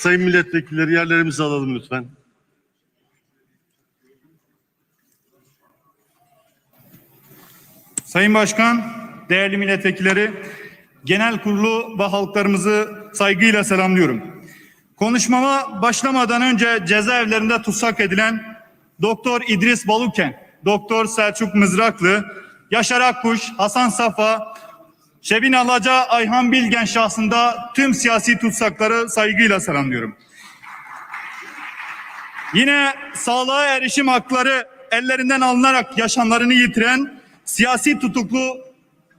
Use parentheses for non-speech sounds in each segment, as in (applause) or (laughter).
Sayın milletvekilleri yerlerimizi alalım lütfen. Sayın Başkan, değerli milletvekilleri, genel kurulu ve halklarımızı saygıyla selamlıyorum. Konuşmama başlamadan önce cezaevlerinde tutsak edilen Doktor İdris Baluken, Doktor Selçuk Mızraklı, Yaşar Akkuş, Hasan Safa, Şebin Alaca, Ayhan Bilgen şahsında tüm siyasi tutsakları saygıyla selamlıyorum. Yine sağlığa erişim hakları ellerinden alınarak yaşamlarını yitiren siyasi tutuklu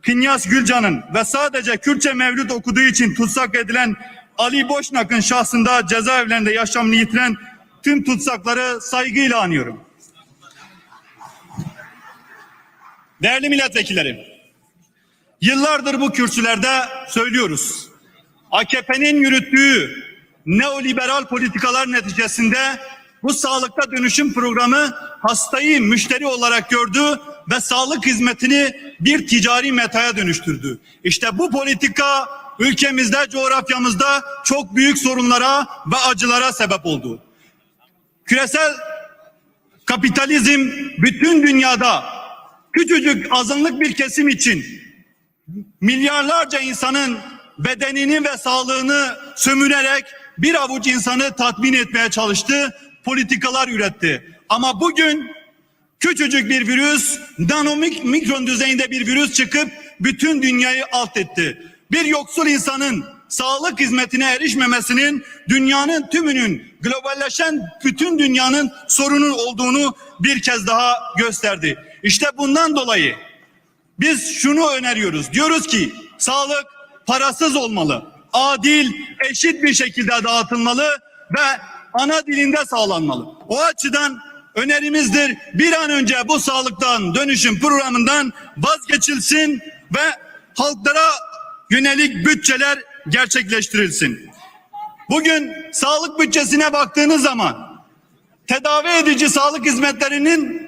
Kinyas Gülcan'ın ve sadece Kürtçe mevlüt okuduğu için tutsak edilen Ali Boşnak'ın şahsında cezaevlerinde yaşamını yitiren tüm tutsakları saygıyla anıyorum. Değerli milletvekilleri, yıllardır bu kürsülerde söylüyoruz. AKP'nin yürüttüğü neoliberal politikalar neticesinde bu sağlıkta dönüşüm programı hastayı müşteri olarak gördü ve sağlık hizmetini bir ticari metaya dönüştürdü. İşte bu politika ülkemizde, coğrafyamızda çok büyük sorunlara ve acılara sebep oldu. Küresel kapitalizm bütün dünyada küçücük azınlık bir kesim için milyarlarca insanın bedenini ve sağlığını sömürerek bir avuç insanı tatmin etmeye çalıştı, politikalar üretti. Ama bugün küçücük bir virüs, nanomik mikron düzeyinde bir virüs çıkıp bütün dünyayı alt etti. Bir yoksul insanın sağlık hizmetine erişmemesinin dünyanın tümünün globalleşen bütün dünyanın sorunu olduğunu bir kez daha gösterdi. İşte bundan dolayı biz şunu öneriyoruz. Diyoruz ki sağlık parasız olmalı. Adil, eşit bir şekilde dağıtılmalı ve ana dilinde sağlanmalı. O açıdan önerimizdir bir an önce bu sağlıktan dönüşüm programından vazgeçilsin ve halklara yönelik bütçeler gerçekleştirilsin. Bugün sağlık bütçesine baktığınız zaman tedavi edici sağlık hizmetlerinin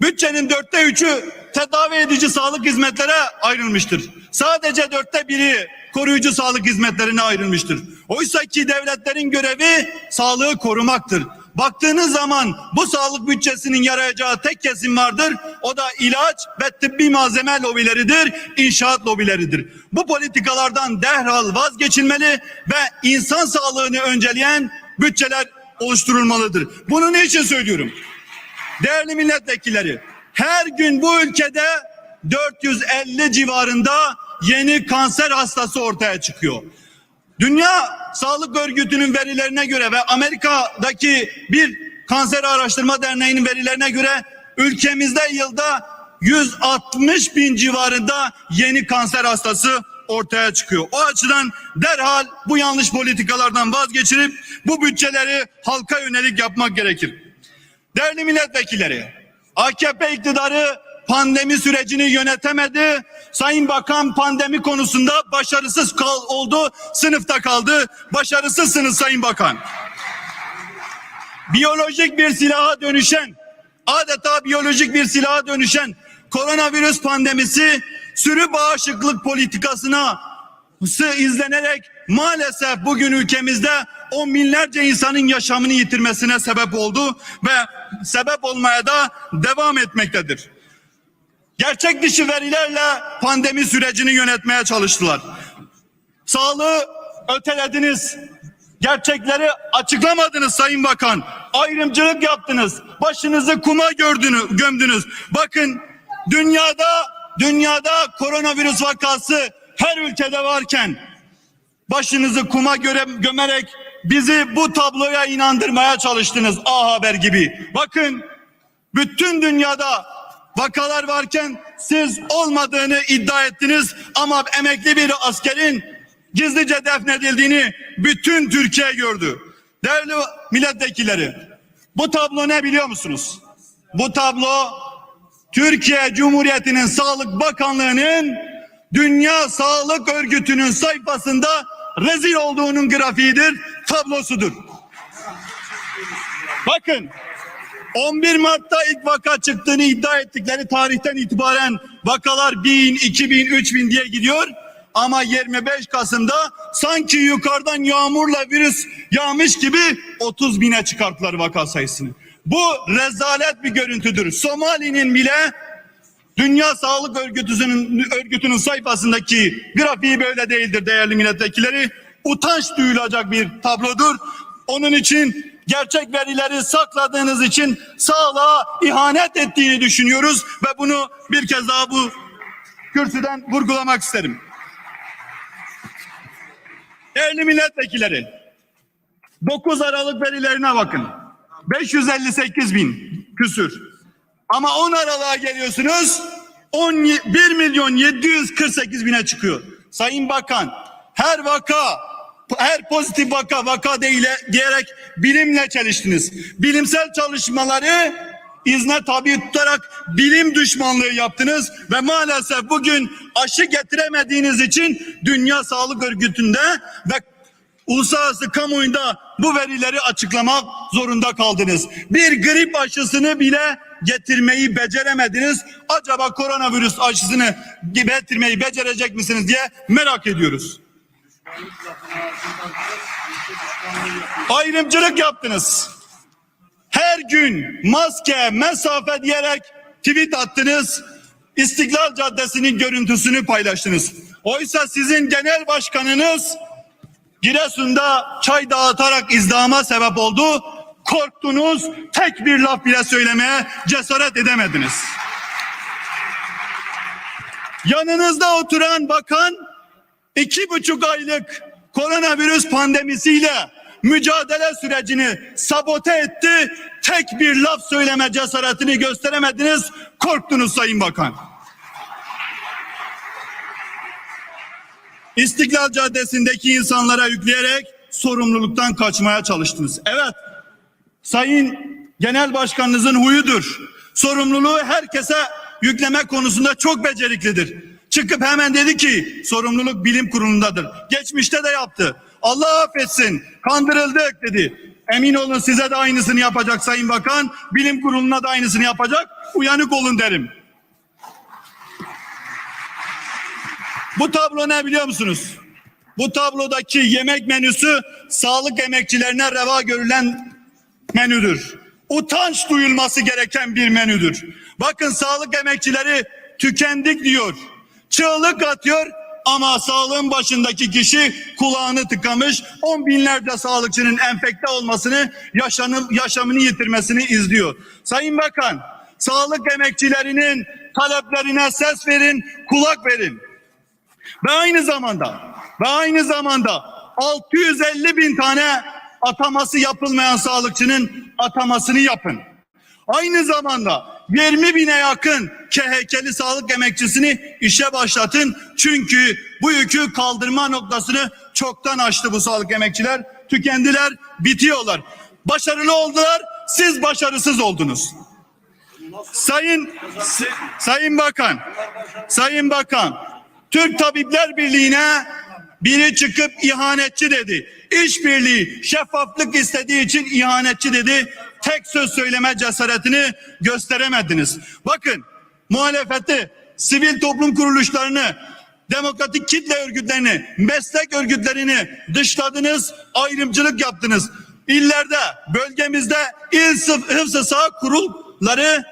Bütçenin dörtte üçü tedavi edici sağlık hizmetlere ayrılmıştır. Sadece dörtte biri koruyucu sağlık hizmetlerine ayrılmıştır. Oysa ki devletlerin görevi sağlığı korumaktır. Baktığınız zaman bu sağlık bütçesinin yarayacağı tek kesim vardır. O da ilaç ve tıbbi malzeme lobileridir, inşaat lobileridir. Bu politikalardan derhal vazgeçilmeli ve insan sağlığını önceleyen bütçeler oluşturulmalıdır. Bunu niçin söylüyorum? Değerli milletvekilleri, her gün bu ülkede 450 civarında yeni kanser hastası ortaya çıkıyor. Dünya Sağlık Örgütü'nün verilerine göre ve Amerika'daki bir kanser araştırma derneğinin verilerine göre ülkemizde yılda 160 bin civarında yeni kanser hastası ortaya çıkıyor. O açıdan derhal bu yanlış politikalardan vazgeçirip bu bütçeleri halka yönelik yapmak gerekir. Değerli milletvekilleri, AKP iktidarı pandemi sürecini yönetemedi. Sayın Bakan pandemi konusunda başarısız kal oldu, sınıfta kaldı. Başarısızsınız Sayın Bakan. Biyolojik bir silaha dönüşen, adeta biyolojik bir silaha dönüşen koronavirüs pandemisi sürü bağışıklık politikasına sı izlenerek maalesef bugün ülkemizde on binlerce insanın yaşamını yitirmesine sebep oldu ve sebep olmaya da devam etmektedir. Gerçek dışı verilerle pandemi sürecini yönetmeye çalıştılar. Sağlığı ötelediniz. Gerçekleri açıklamadınız Sayın Bakan. Ayrımcılık yaptınız. Başınızı kuma gördünüz, gömdünüz. Bakın dünyada dünyada koronavirüs vakası her ülkede varken başınızı kuma göre gömerek bizi bu tabloya inandırmaya çalıştınız A Haber gibi. Bakın bütün dünyada vakalar varken siz olmadığını iddia ettiniz ama emekli bir askerin gizlice defnedildiğini bütün Türkiye gördü. Değerli milletvekilleri bu tablo ne biliyor musunuz? Bu tablo Türkiye Cumhuriyeti'nin Sağlık Bakanlığı'nın Dünya Sağlık Örgütü'nün sayfasında rezil olduğunun grafiğidir, tablosudur. Bakın 11 Mart'ta ilk vaka çıktığını iddia ettikleri tarihten itibaren vakalar 1000, 2000, 3000 diye gidiyor. Ama 25 Kasım'da sanki yukarıdan yağmurla virüs yağmış gibi 30 bine çıkarttılar vaka sayısını. Bu rezalet bir görüntüdür. Somali'nin bile Dünya Sağlık Örgütü'nün örgütünün sayfasındaki grafiği böyle değildir değerli milletvekilleri. Utanç duyulacak bir tablodur. Onun için gerçek verileri sakladığınız için sağlığa ihanet ettiğini düşünüyoruz ve bunu bir kez daha bu kürsüden vurgulamak isterim. Değerli milletvekilleri, 9 Aralık verilerine bakın. 558 bin küsür. Ama 10 Aralık'a geliyorsunuz 10, 1 milyon 748 bine çıkıyor. Sayın Bakan her vaka her pozitif vaka vaka değil diyerek bilimle çeliştiniz. Bilimsel çalışmaları izne tabi tutarak bilim düşmanlığı yaptınız ve maalesef bugün aşı getiremediğiniz için Dünya Sağlık Örgütü'nde ve uluslararası kamuoyunda bu verileri açıklamak zorunda kaldınız. Bir grip aşısını bile getirmeyi beceremediniz. Acaba koronavirüs aşısını getirmeyi becerecek misiniz diye merak ediyoruz. Ayrımcılık yaptınız. Her gün maske, mesafe diyerek tweet attınız. İstiklal Caddesi'nin görüntüsünü paylaştınız. Oysa sizin genel başkanınız Giresun'da çay dağıtarak izdihama sebep oldu. Korktunuz, tek bir laf bile söylemeye cesaret edemediniz. Yanınızda oturan bakan iki buçuk aylık koronavirüs pandemisiyle mücadele sürecini sabote etti. Tek bir laf söyleme cesaretini gösteremediniz. Korktunuz Sayın Bakan. İstiklal Caddesi'ndeki insanlara yükleyerek sorumluluktan kaçmaya çalıştınız. Evet, Sayın Genel Başkanınızın huyudur. Sorumluluğu herkese yükleme konusunda çok beceriklidir. Çıkıp hemen dedi ki sorumluluk bilim kurulundadır. Geçmişte de yaptı. Allah affetsin kandırıldık dedi. Emin olun size de aynısını yapacak Sayın Bakan. Bilim kuruluna da aynısını yapacak. Uyanık olun derim. Bu tablo ne biliyor musunuz? Bu tablodaki yemek menüsü sağlık emekçilerine reva görülen menüdür. Utanç duyulması gereken bir menüdür. Bakın sağlık emekçileri tükendik diyor. Çığlık atıyor ama sağlığın başındaki kişi kulağını tıkamış. On binlerce sağlıkçının enfekte olmasını, yaşanım, yaşamını yitirmesini izliyor. Sayın Bakan, sağlık emekçilerinin taleplerine ses verin, kulak verin. Ve aynı zamanda ve aynı zamanda 650 bin tane ataması yapılmayan sağlıkçının atamasını yapın. Aynı zamanda 20 bine yakın KHK'li sağlık emekçisini işe başlatın. Çünkü bu yükü kaldırma noktasını çoktan aştı bu sağlık emekçiler. Tükendiler, bitiyorlar. Başarılı oldular, siz başarısız oldunuz. Sayın Sayın Bakan, Sayın Bakan, Türk Tabipler Birliği'ne biri çıkıp ihanetçi dedi. İşbirliği, şeffaflık istediği için ihanetçi dedi. Tek söz söyleme cesaretini gösteremediniz. Bakın muhalefeti, sivil toplum kuruluşlarını, demokratik kitle örgütlerini, meslek örgütlerini dışladınız, ayrımcılık yaptınız. İllerde, bölgemizde il hıfzı sağ kurulları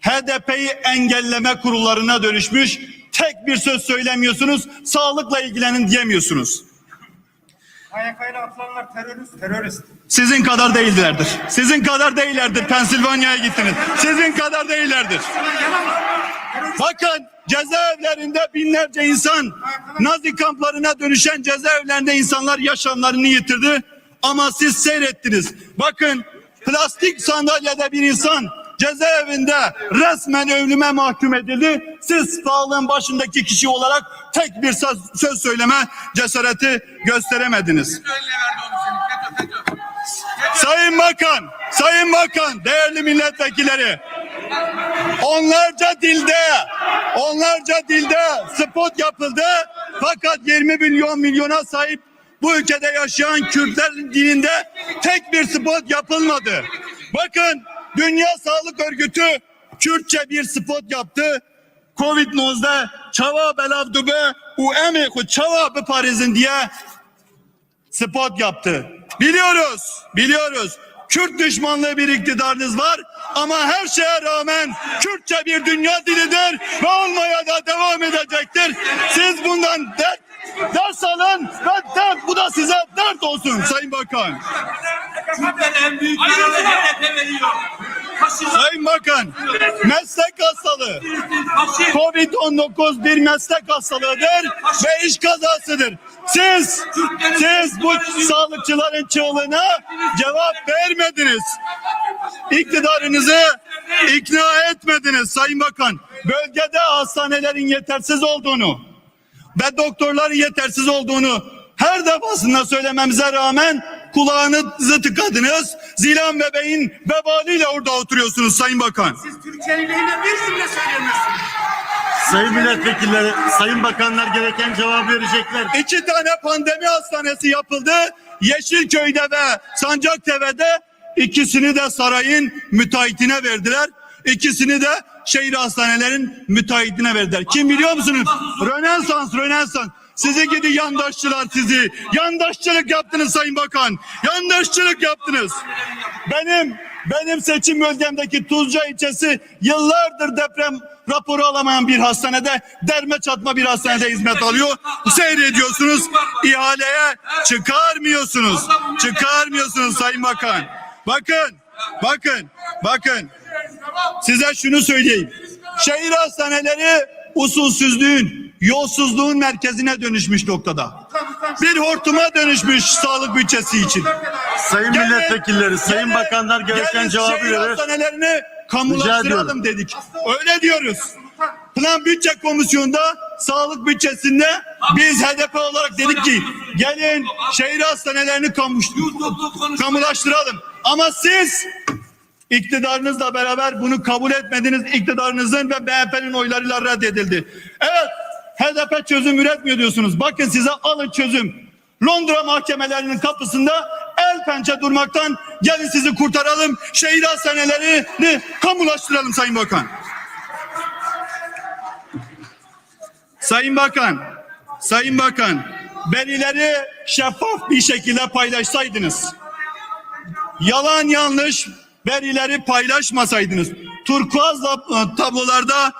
HDP'yi engelleme kurullarına dönüşmüş. Tek bir söz söylemiyorsunuz. Sağlıkla ilgilenin diyemiyorsunuz. KYK ile atılanlar terörist, terörist. Sizin kadar değillerdir. Sizin kadar değillerdir. Pensilvanya'ya gittiniz. Sizin kadar değillerdir. Bakın cezaevlerinde binlerce insan Nazi kamplarına dönüşen cezaevlerinde insanlar yaşamlarını yitirdi. Ama siz seyrettiniz. Bakın plastik sandalyede bir insan cezaevinde resmen ölüme mahkum edildi. Siz sağlığın başındaki kişi olarak tek bir söz, söz söyleme cesareti gösteremediniz. Sayın Bakan, Sayın Bakan, değerli milletvekilleri, onlarca dilde, onlarca dilde spot yapıldı. Fakat 20 milyon milyona sahip bu ülkede yaşayan Kürtler dilinde tek bir spot yapılmadı. Bakın Dünya Sağlık Örgütü Kürtçe bir spot yaptı. Covid-19'da çava belavdube u emi ku çava biparizin diye spot yaptı. Biliyoruz, biliyoruz. Kürt düşmanlığı bir iktidarınız var ama her şeye rağmen Kürtçe bir dünya dilidir ve olmaya da devam edecektir. Siz bundan dert, ders alın ve dert, bu da size dert olsun Sayın Bakan. Kürtlerin en büyük yararı HDP veriyor. Sayın Bakan, meslek hastalığı. faşizm. Covid-19 bir meslek hastalığıdır ve iş kazasıdır. Siz, siz bu sağlıkçıların çığlığına cevap vermediniz. İktidarınızı ikna etmediniz Sayın Bakan. Bölgede hastanelerin yetersiz olduğunu ve doktorların yetersiz olduğunu her defasında söylememize rağmen kulağınızı tıkadınız. Zilan bebeğin vebaliyle orada oturuyorsunuz Sayın Bakan. Siz Türkiye'nin lehine bir cümle söyleyemezsiniz. Sayın milletvekilleri, sayın bakanlar gereken cevap verecekler. İki tane pandemi hastanesi yapıldı. Yeşilköy'de ve Sancaktepe'de ikisini de sarayın müteahhitine verdiler. İkisini de şehir hastanelerin müteahhitine verdiler. Kim biliyor musunuz? Rönesans, Rönesans. Sizi gidi yandaşçılar sizi. Yandaşçılık yaptınız Sayın Bakan. Yandaşçılık yaptınız. Benim benim seçim bölgemdeki Tuzca ilçesi yıllardır deprem raporu alamayan bir hastanede derme çatma bir hastanede hizmet alıyor. Seyrediyorsunuz ihaleye çıkarmıyorsunuz. Çıkarmıyorsunuz Sayın Bakan. Bakın, bakın, bakın. Size şunu söyleyeyim. Şehir hastaneleri usulsüzlüğün, yolsuzluğun merkezine dönüşmüş noktada. Bir hortuma dönüşmüş sağlık bütçesi için. Sayın Gelin, milletvekilleri, sayın gelin, bakanlar gereken gelin cevabı şehir verir. hastanelerini Rica kamulaştıralım dedik. Öyle diyoruz. Plan Bütçe Komisyonu'nda sağlık bütçesinde biz HDP olarak dedik ki gelin şehir hastanelerini kamu, kamulaştıralım. Ama siz iktidarınızla beraber bunu kabul etmediniz. İktidarınızın ve MHP'nin oylarıyla reddedildi. Evet HDP çözüm üretmiyor diyorsunuz. Bakın size alın çözüm. Londra mahkemelerinin kapısında el pençe durmaktan gelin sizi kurtaralım. Şehir hastanelerini kamulaştıralım Sayın Bakan. Sayın Bakan, Sayın Bakan, verileri şeffaf bir şekilde paylaşsaydınız, yalan yanlış verileri paylaşmasaydınız, turkuaz lab- tablolarda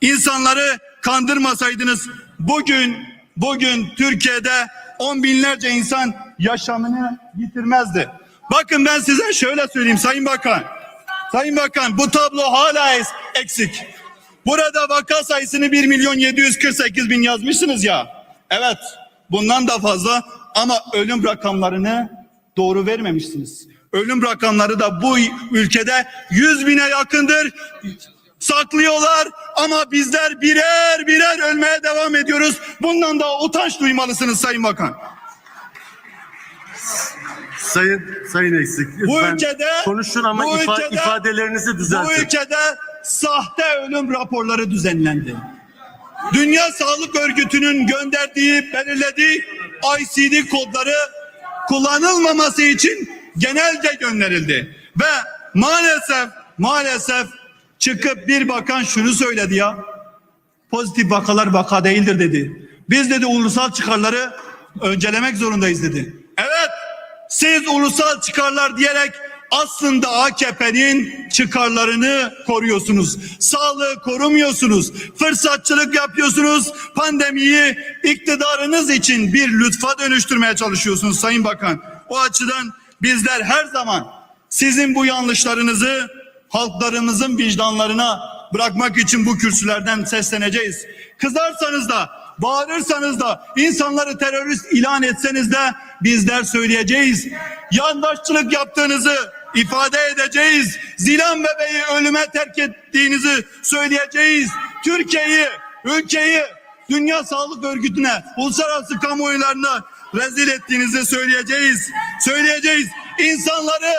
insanları kandırmasaydınız, bugün bugün Türkiye'de on binlerce insan yaşamını yitirmezdi. Bakın ben size şöyle söyleyeyim Sayın Bakan. Sayın Bakan bu tablo hala eksik. Burada vaka sayısını 1 milyon 748 bin yazmışsınız ya. Evet bundan da fazla ama ölüm rakamlarını doğru vermemişsiniz. Ölüm rakamları da bu ülkede 100 bine yakındır. Saklıyorlar ama bizler birer birer ölmeye devam ediyoruz. Bundan da utanç duymalısınız Sayın Bakan. Sayın sayın eksik. Bu ülkede konuşun ama bu ifa- ülkede- ifadelerinizi Bu düzeltin. ülkede sahte ölüm raporları düzenlendi. Dünya Sağlık Örgütü'nün gönderdiği, belirlediği ICD kodları kullanılmaması için genelge gönderildi. Ve maalesef, maalesef çıkıp bir bakan şunu söyledi ya. Pozitif vakalar vaka değildir dedi. Biz dedi ulusal çıkarları öncelemek zorundayız dedi. Evet siz ulusal çıkarlar diyerek aslında AKP'nin çıkarlarını koruyorsunuz. Sağlığı korumuyorsunuz. Fırsatçılık yapıyorsunuz. Pandemiyi iktidarınız için bir lütfa dönüştürmeye çalışıyorsunuz Sayın Bakan. O açıdan bizler her zaman sizin bu yanlışlarınızı halklarımızın vicdanlarına bırakmak için bu kürsülerden sesleneceğiz. Kızarsanız da, bağırırsanız da, insanları terörist ilan etseniz de bizler söyleyeceğiz. Yandaşçılık yaptığınızı ifade edeceğiz. Zilan bebeği ölüme terk ettiğinizi söyleyeceğiz. Türkiye'yi, ülkeyi Dünya Sağlık Örgütü'ne, uluslararası kamuoylarına rezil ettiğinizi söyleyeceğiz. Söyleyeceğiz. İnsanları,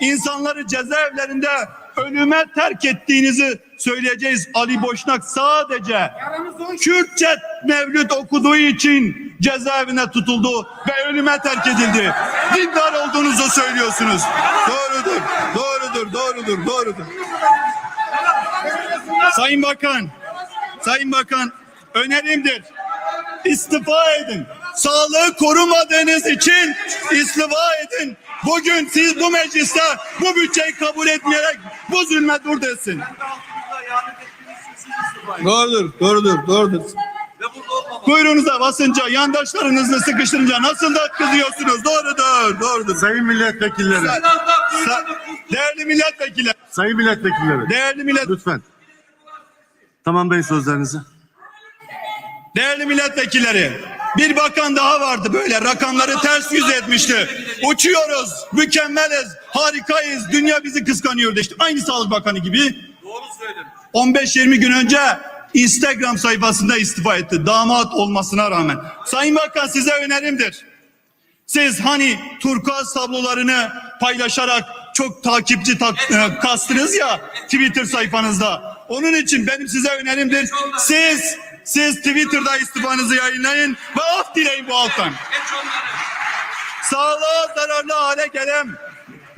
insanları cezaevlerinde ölüme terk ettiğinizi söyleyeceğiz. Ali Boşnak sadece. Kürtçe mevlüt okuduğu için cezaevine tutuldu ve ölüme terk edildi. Dindar olduğunuzu söylüyorsunuz. Doğrudur, doğrudur, doğrudur, doğrudur. Sayın Bakan, Sayın Bakan önerimdir. istifa edin. Sağlığı korumadığınız için istifa edin. Bugün siz bu mecliste bu bütçeyi kabul etmeyerek bu zulme dur desin. Doğrudur, doğrudur, doğrudur. Ve burada olmamalı. Kuyruğunuza basınca, yandaşlarınızı sıkıştırınca nasıl da kızıyorsunuz? Doğrudur, doğrudur. Sayın milletvekilleri, Sa- değerli milletvekili, sayın milletvekilleri. değerli millet, Lütfen. Tamamlayın sözlerinizi. değerli milletvekilleri. Bir bakan daha vardı böyle rakamları ters yüz etmişti. Uçuyoruz, mükemmeliz, harikayız, dünya bizi kıskanıyor işte. Aynı Sağlık Bakanı gibi Doğru söylemiş. 15-20 gün önce Instagram sayfasında istifa etti. Damat olmasına rağmen. Sayın Bakan size önerimdir. Siz hani turkuaz tablolarını paylaşarak çok takipçi tak, e, kastınız ya Twitter sayfanızda. Onun için benim size önerimdir. Siz siz Twitter'da istifanızı yayınlayın ve af dileyin bu halktan. Sağlığa zararlı hale gelen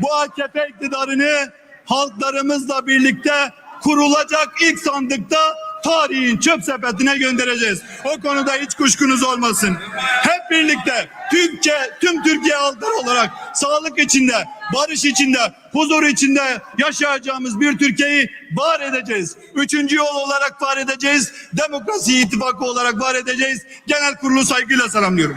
bu AKP iktidarını halklarımızla birlikte kurulacak ilk sandıkta tarihin çöp sepetine göndereceğiz. O konuda hiç kuşkunuz olmasın. Hep birlikte Türkçe, tüm Türkiye halkları olarak sağlık içinde, barış içinde, huzur içinde yaşayacağımız bir Türkiye'yi var edeceğiz. Üçüncü yol olarak var edeceğiz. Demokrasi ittifakı olarak var edeceğiz. Genel kurulu saygıyla selamlıyorum.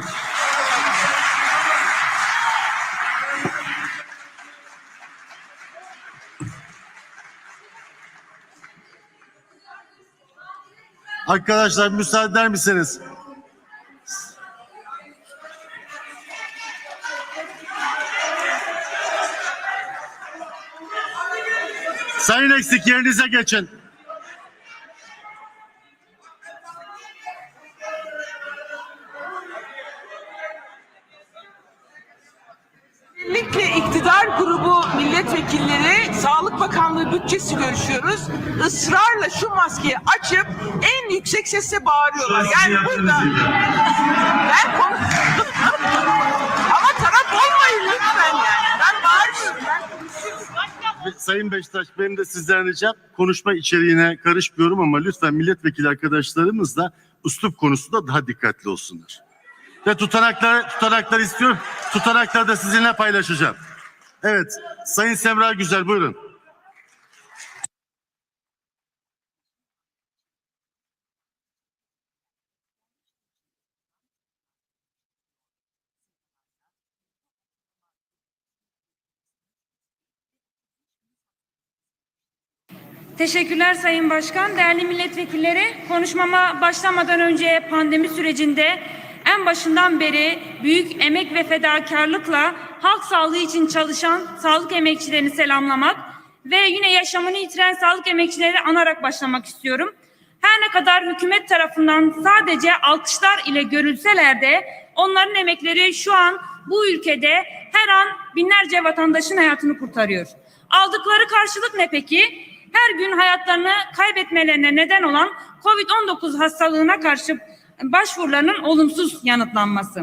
Arkadaşlar müsaade eder misiniz? Sayın Eksik yerinize geçin. Birlikte iktidar grubu milletvekilleri Sağlık Bakanlığı bütçesi görüşüyoruz. Israrla şu maskeyi açıp en yüksek sesle bağırıyorlar. Yani burada ben konu... (laughs) Ama taraf olmayın lütfen yani. Ben bağırıyorum. Ben Sayın Beşiktaş benim de sizden ricam konuşma içeriğine karışmıyorum ama lütfen milletvekili arkadaşlarımız da üslup konusunda daha dikkatli olsunlar. Ve tutanaklar, tutanaklar istiyorum. Tutanakları da sizinle paylaşacağım. Evet, Sayın Semra Güzel buyurun. Teşekkürler Sayın Başkan. Değerli milletvekilleri, konuşmama başlamadan önce pandemi sürecinde en başından beri büyük emek ve fedakarlıkla halk sağlığı için çalışan sağlık emekçilerini selamlamak ve yine yaşamını yitiren sağlık emekçileri anarak başlamak istiyorum. Her ne kadar hükümet tarafından sadece alkışlar ile görülseler de onların emekleri şu an bu ülkede her an binlerce vatandaşın hayatını kurtarıyor. Aldıkları karşılık ne peki? Her gün hayatlarını kaybetmelerine neden olan COVID-19 hastalığına karşı başvurularının olumsuz yanıtlanması.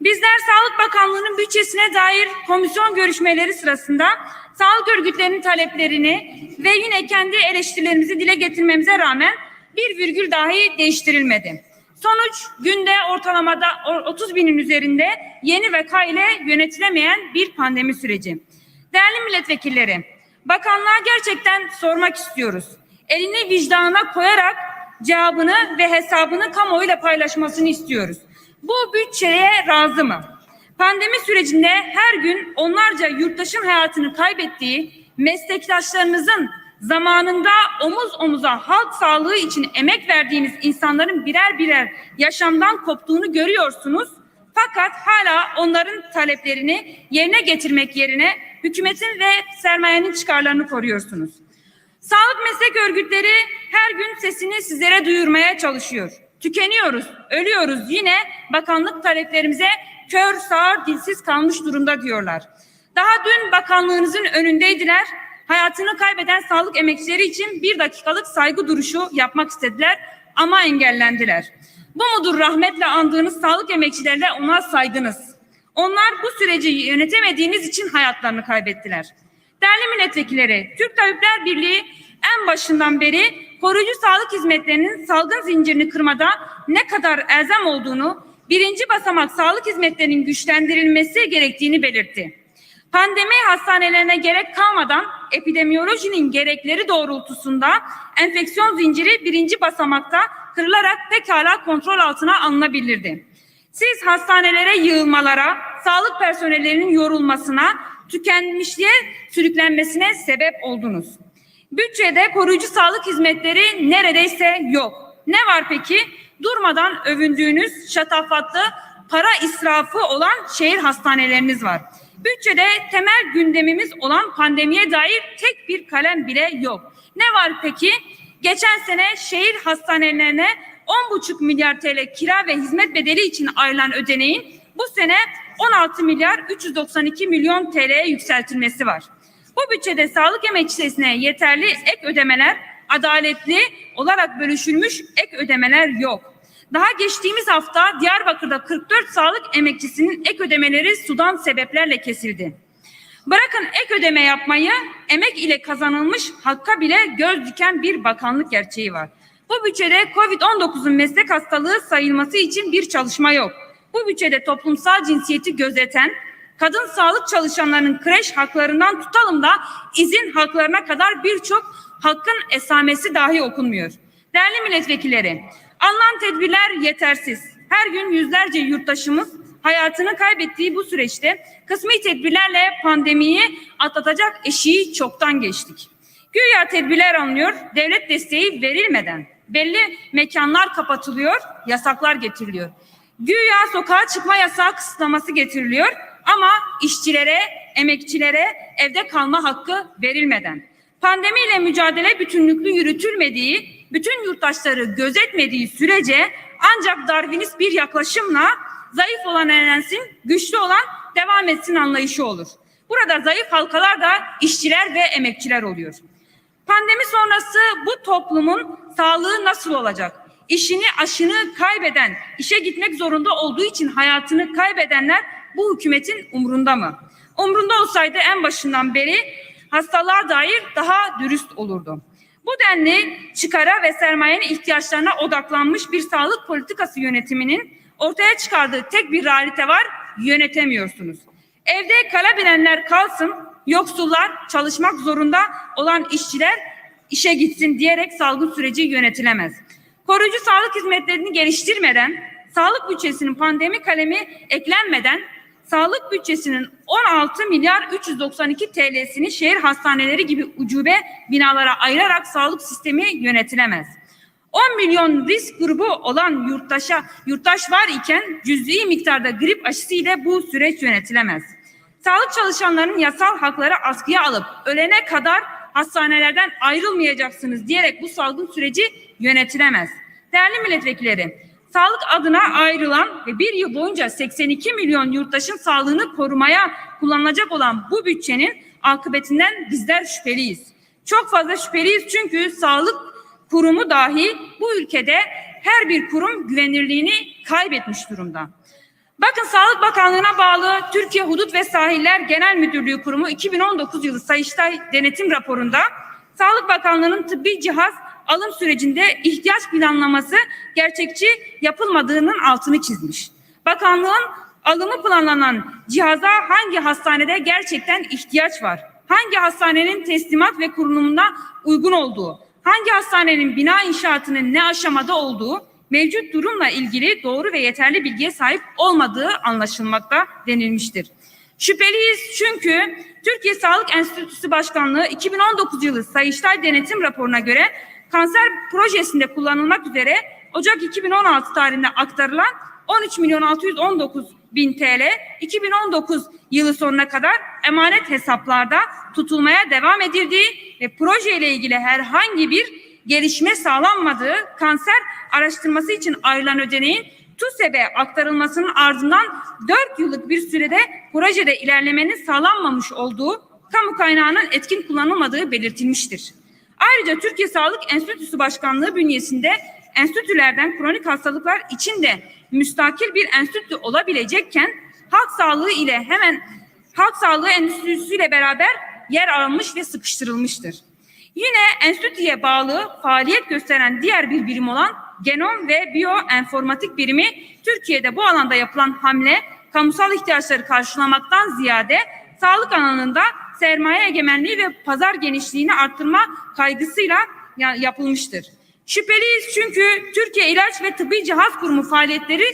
Bizler Sağlık Bakanlığı'nın bütçesine dair komisyon görüşmeleri sırasında sağlık örgütlerinin taleplerini ve yine kendi eleştirilerimizi dile getirmemize rağmen bir virgül dahi değiştirilmedi. Sonuç günde ortalamada 30 binin üzerinde yeni vaka ile yönetilemeyen bir pandemi süreci. Değerli milletvekilleri, bakanlığa gerçekten sormak istiyoruz. Elini vicdanına koyarak cevabını ve hesabını kamuoyuyla paylaşmasını istiyoruz. Bu bütçeye razı mı? Pandemi sürecinde her gün onlarca yurttaşın hayatını kaybettiği meslektaşlarınızın zamanında omuz omuza halk sağlığı için emek verdiğiniz insanların birer birer yaşamdan koptuğunu görüyorsunuz. Fakat hala onların taleplerini yerine getirmek yerine hükümetin ve sermayenin çıkarlarını koruyorsunuz. Sağlık meslek örgütleri her gün sesini sizlere duyurmaya çalışıyor. Tükeniyoruz, ölüyoruz yine bakanlık taleplerimize kör, sağır, dilsiz kalmış durumda diyorlar. Daha dün bakanlığınızın önündeydiler. Hayatını kaybeden sağlık emekçileri için bir dakikalık saygı duruşu yapmak istediler ama engellendiler. Bu mudur rahmetle andığınız sağlık emekçilerine ona saydınız. Onlar bu süreci yönetemediğiniz için hayatlarını kaybettiler. Değerli milletvekilleri, Türk Tabipler Birliği en başından beri koruyucu sağlık hizmetlerinin salgın zincirini kırmada ne kadar elzem olduğunu, birinci basamak sağlık hizmetlerinin güçlendirilmesi gerektiğini belirtti. Pandemi hastanelerine gerek kalmadan epidemiyolojinin gerekleri doğrultusunda enfeksiyon zinciri birinci basamakta kırılarak pekala kontrol altına alınabilirdi. Siz hastanelere yığılmalara, sağlık personellerinin yorulmasına, tükenmişliğe sürüklenmesine sebep oldunuz. Bütçede koruyucu sağlık hizmetleri neredeyse yok. Ne var peki? Durmadan övündüğünüz şatafatlı para israfı olan şehir hastaneleriniz var. Bütçede temel gündemimiz olan pandemiye dair tek bir kalem bile yok. Ne var peki? Geçen sene şehir hastanelerine 10,5 milyar TL kira ve hizmet bedeli için ayrılan ödeneğin bu sene 16 milyar 392 milyon TL'ye yükseltilmesi var. Bu bütçede sağlık emekçisine yeterli ek ödemeler, adaletli olarak bölüşülmüş ek ödemeler yok. Daha geçtiğimiz hafta Diyarbakır'da 44 sağlık emekçisinin ek ödemeleri sudan sebeplerle kesildi. Bırakın ek ödeme yapmayı, emek ile kazanılmış hakka bile göz diken bir bakanlık gerçeği var. Bu bütçede Covid-19'un meslek hastalığı sayılması için bir çalışma yok. Bu bütçede toplumsal cinsiyeti gözeten, kadın sağlık çalışanlarının kreş haklarından tutalım da izin haklarına kadar birçok hakkın esamesi dahi okunmuyor. Değerli milletvekilleri, alınan tedbirler yetersiz. Her gün yüzlerce yurttaşımız hayatını kaybettiği bu süreçte kısmi tedbirlerle pandemiyi atlatacak eşiği çoktan geçtik. Güya tedbirler alınıyor, devlet desteği verilmeden belli mekanlar kapatılıyor, yasaklar getiriliyor. Güya sokağa çıkma yasağı kısıtlaması getiriliyor ama işçilere, emekçilere evde kalma hakkı verilmeden. Pandemiyle mücadele bütünlüklü yürütülmediği, bütün yurttaşları gözetmediği sürece ancak Darwinist bir yaklaşımla zayıf olan elensin, güçlü olan devam etsin anlayışı olur. Burada zayıf halkalar da işçiler ve emekçiler oluyor. Pandemi sonrası bu toplumun sağlığı nasıl olacak? İşini aşını kaybeden, işe gitmek zorunda olduğu için hayatını kaybedenler bu hükümetin umrunda mı? Umrunda olsaydı en başından beri hastalığa dair daha dürüst olurdu. Bu denli çıkara ve sermayenin ihtiyaçlarına odaklanmış bir sağlık politikası yönetiminin ortaya çıkardığı tek bir realite var, yönetemiyorsunuz. Evde kalabilenler kalsın, yoksullar, çalışmak zorunda olan işçiler işe gitsin diyerek salgın süreci yönetilemez. Koruyucu sağlık hizmetlerini geliştirmeden, sağlık bütçesinin pandemi kalemi eklenmeden, sağlık bütçesinin 16 milyar 392 TL'sini şehir hastaneleri gibi ucube binalara ayırarak sağlık sistemi yönetilemez. 10 milyon risk grubu olan yurttaşa yurttaş var iken cüz'i miktarda grip aşısı ile bu süreç yönetilemez. Sağlık çalışanlarının yasal hakları askıya alıp ölene kadar hastanelerden ayrılmayacaksınız diyerek bu salgın süreci yönetilemez. Değerli milletvekilleri, sağlık adına ayrılan ve bir yıl boyunca 82 milyon yurttaşın sağlığını korumaya kullanılacak olan bu bütçenin akıbetinden bizler şüpheliyiz. Çok fazla şüpheliyiz çünkü sağlık kurumu dahi bu ülkede her bir kurum güvenirliğini kaybetmiş durumda. Bakın Sağlık Bakanlığı'na bağlı Türkiye Hudut ve Sahiller Genel Müdürlüğü Kurumu 2019 yılı Sayıştay denetim raporunda Sağlık Bakanlığı'nın tıbbi cihaz alım sürecinde ihtiyaç planlaması gerçekçi yapılmadığının altını çizmiş. Bakanlığın alımı planlanan cihaza hangi hastanede gerçekten ihtiyaç var? Hangi hastanenin teslimat ve kurulumuna uygun olduğu, hangi hastanenin bina inşaatının ne aşamada olduğu, mevcut durumla ilgili doğru ve yeterli bilgiye sahip olmadığı anlaşılmakta denilmiştir. Şüpheliyiz çünkü Türkiye Sağlık Enstitüsü Başkanlığı 2019 yılı Sayıştay Denetim raporuna göre kanser projesinde kullanılmak üzere Ocak 2016 tarihinde aktarılan 13 milyon 619 bin TL 2019 yılı sonuna kadar emanet hesaplarda tutulmaya devam edildiği ve proje ile ilgili herhangi bir gelişme sağlanmadığı kanser araştırması için ayrılan ödeneğin TUSEB'e aktarılmasının ardından 4 yıllık bir sürede projede ilerlemenin sağlanmamış olduğu, kamu kaynağının etkin kullanılmadığı belirtilmiştir. Ayrıca Türkiye Sağlık Enstitüsü Başkanlığı bünyesinde enstitülerden kronik hastalıklar için de müstakil bir enstitü olabilecekken halk sağlığı ile hemen halk sağlığı ile beraber yer almış ve sıkıştırılmıştır. Yine enstitüye bağlı faaliyet gösteren diğer bir birim olan genom ve biyoenformatik birimi Türkiye'de bu alanda yapılan hamle kamusal ihtiyaçları karşılamaktan ziyade sağlık alanında sermaye egemenliği ve pazar genişliğini arttırma kaygısıyla ya- yapılmıştır. Şüpheliyiz çünkü Türkiye İlaç ve Tıbbi Cihaz Kurumu faaliyetleri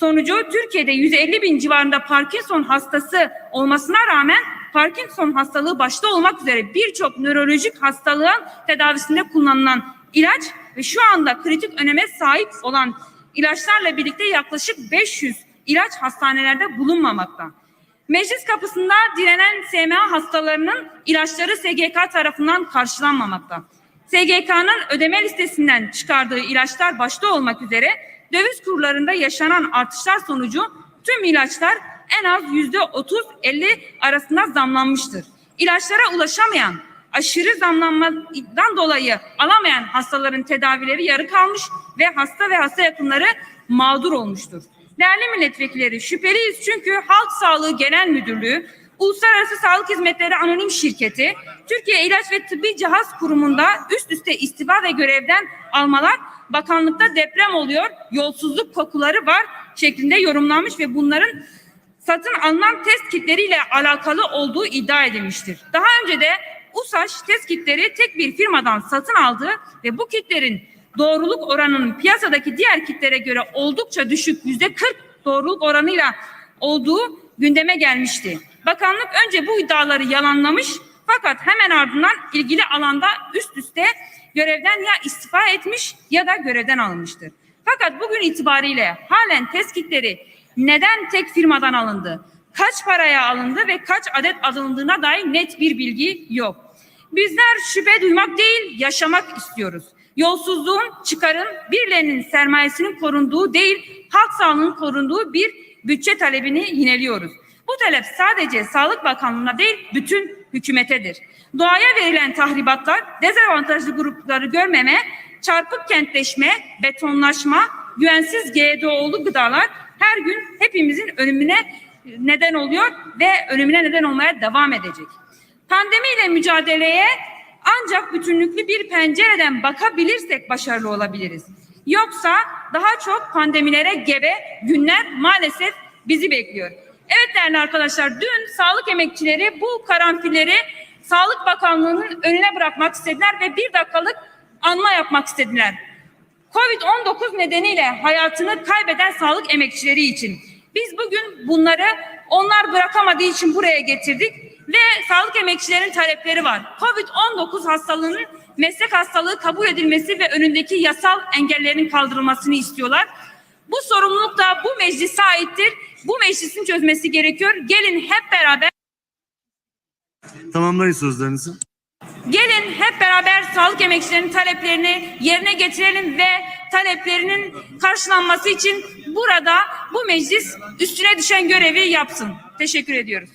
sonucu Türkiye'de 150 bin civarında Parkinson hastası olmasına rağmen Parkinson hastalığı başta olmak üzere birçok nörolojik hastalığın tedavisinde kullanılan ilaç ve şu anda kritik öneme sahip olan ilaçlarla birlikte yaklaşık 500 ilaç hastanelerde bulunmamakta. Meclis kapısında direnen SMA hastalarının ilaçları SGK tarafından karşılanmamakta. SGK'nın ödeme listesinden çıkardığı ilaçlar başta olmak üzere döviz kurlarında yaşanan artışlar sonucu tüm ilaçlar en az yüzde 30-50 arasında zamlanmıştır. İlaçlara ulaşamayan, aşırı zamlanmadan dolayı alamayan hastaların tedavileri yarı kalmış ve hasta ve hasta yakınları mağdur olmuştur. Değerli milletvekilleri şüpheliyiz çünkü Halk Sağlığı Genel Müdürlüğü, Uluslararası Sağlık Hizmetleri Anonim Şirketi, Türkiye İlaç ve Tıbbi Cihaz Kurumu'nda üst üste istifa ve görevden almalar bakanlıkta deprem oluyor, yolsuzluk kokuları var şeklinde yorumlanmış ve bunların satın alınan test kitleriyle alakalı olduğu iddia edilmiştir. Daha önce de USAŞ test kitleri tek bir firmadan satın aldı ve bu kitlerin doğruluk oranının piyasadaki diğer kitlere göre oldukça düşük yüzde 40 doğruluk oranıyla olduğu gündeme gelmişti. Bakanlık önce bu iddiaları yalanlamış fakat hemen ardından ilgili alanda üst üste görevden ya istifa etmiş ya da görevden alınmıştır. Fakat bugün itibariyle halen test kitleri neden tek firmadan alındı, kaç paraya alındı ve kaç adet alındığına dair net bir bilgi yok. Bizler şüphe duymak değil, yaşamak istiyoruz. Yolsuzluğun, çıkarın, birilerinin sermayesinin korunduğu değil, halk sağlığının korunduğu bir bütçe talebini yineliyoruz. Bu talep sadece Sağlık Bakanlığı'na değil, bütün hükümetedir. Doğaya verilen tahribatlar, dezavantajlı grupları görmeme, çarpık kentleşme, betonlaşma, güvensiz GDO'lu gıdalar her gün hepimizin ölümüne neden oluyor ve ölümüne neden olmaya devam edecek. Pandemiyle mücadeleye ancak bütünlüklü bir pencereden bakabilirsek başarılı olabiliriz. Yoksa daha çok pandemilere gebe günler maalesef bizi bekliyor. Evet değerli arkadaşlar dün sağlık emekçileri bu karanfilleri Sağlık Bakanlığı'nın önüne bırakmak istediler ve bir dakikalık anma yapmak istediler. Covid-19 nedeniyle hayatını kaybeden sağlık emekçileri için. Biz bugün bunları onlar bırakamadığı için buraya getirdik ve sağlık emekçilerin talepleri var. Covid-19 hastalığının meslek hastalığı kabul edilmesi ve önündeki yasal engellerin kaldırılmasını istiyorlar. Bu sorumluluk da bu meclise aittir. Bu meclisin çözmesi gerekiyor. Gelin hep beraber Tamamlayın sözlerinizi. Gelin hep beraber sağlık emekçilerinin taleplerini yerine getirelim ve taleplerinin karşılanması için burada bu meclis üstüne düşen görevi yapsın. Teşekkür ediyoruz.